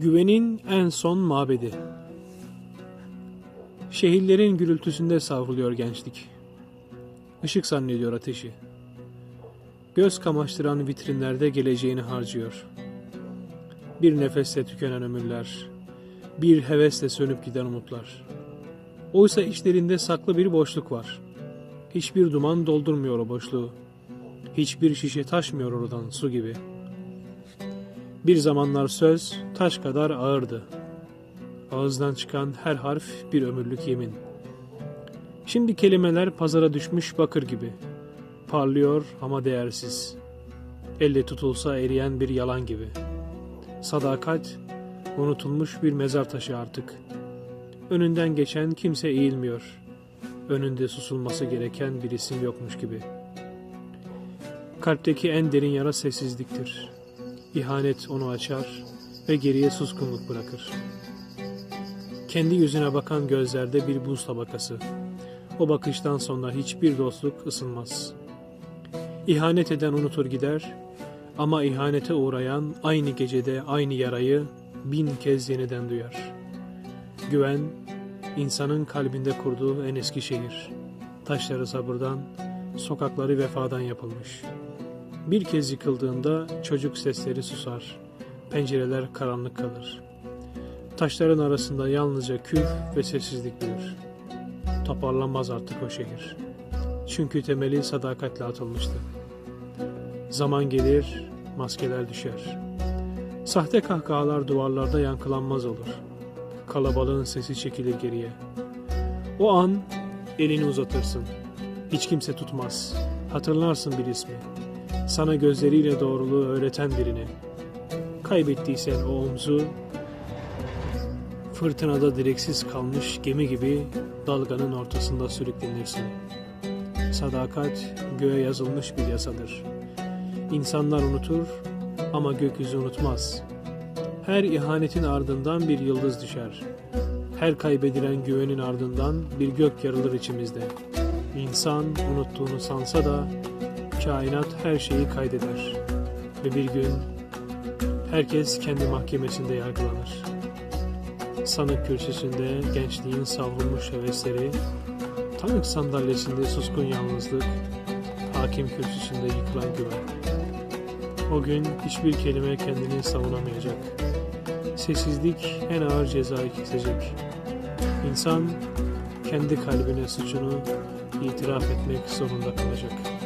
Güvenin en son mabedi. Şehirlerin gürültüsünde savruluyor gençlik. Işık zannediyor ateşi. Göz kamaştıran vitrinlerde geleceğini harcıyor. Bir nefeste tükenen ömürler, bir hevesle sönüp giden umutlar. Oysa içlerinde saklı bir boşluk var. Hiçbir duman doldurmuyor o boşluğu. Hiçbir şişe taşmıyor oradan su gibi.'' Bir zamanlar söz taş kadar ağırdı. Ağızdan çıkan her harf bir ömürlük yemin. Şimdi kelimeler pazara düşmüş bakır gibi. Parlıyor ama değersiz. Elle tutulsa eriyen bir yalan gibi. Sadakat unutulmuş bir mezar taşı artık. Önünden geçen kimse eğilmiyor. Önünde susulması gereken bir isim yokmuş gibi. Kalpteki en derin yara sessizliktir. İhanet onu açar ve geriye suskunluk bırakır. Kendi yüzüne bakan gözlerde bir buz tabakası. O bakıştan sonra hiçbir dostluk ısınmaz. İhanet eden unutur gider ama ihanete uğrayan aynı gecede aynı yarayı bin kez yeniden duyar. Güven, insanın kalbinde kurduğu en eski şehir. Taşları sabırdan, sokakları vefadan yapılmış.'' Bir kez yıkıldığında çocuk sesleri susar. Pencereler karanlık kalır. Taşların arasında yalnızca küf ve sessizlik büyür. Toparlanmaz artık o şehir. Çünkü temeli sadakatle atılmıştı. Zaman gelir, maskeler düşer. Sahte kahkahalar duvarlarda yankılanmaz olur. Kalabalığın sesi çekilir geriye. O an elini uzatırsın. Hiç kimse tutmaz. Hatırlarsın bir ismi sana gözleriyle doğruluğu öğreten birini. Kaybettiysen o omzu, fırtınada direksiz kalmış gemi gibi dalganın ortasında sürüklenirsin. Sadakat göğe yazılmış bir yasadır. İnsanlar unutur ama gökyüzü unutmaz. Her ihanetin ardından bir yıldız düşer. Her kaybedilen güvenin ardından bir gök yarılır içimizde. İnsan unuttuğunu sansa da kainat her şeyi kaydeder ve bir gün herkes kendi mahkemesinde yargılanır. Sanık kürsüsünde gençliğin savrulmuş hevesleri, tanık sandalyesinde suskun yalnızlık, hakim kürsüsünde yıkılan güven. O gün hiçbir kelime kendini savunamayacak. Sessizlik en ağır cezayı kesecek. İnsan kendi kalbine suçunu itiraf etmek zorunda kalacak.''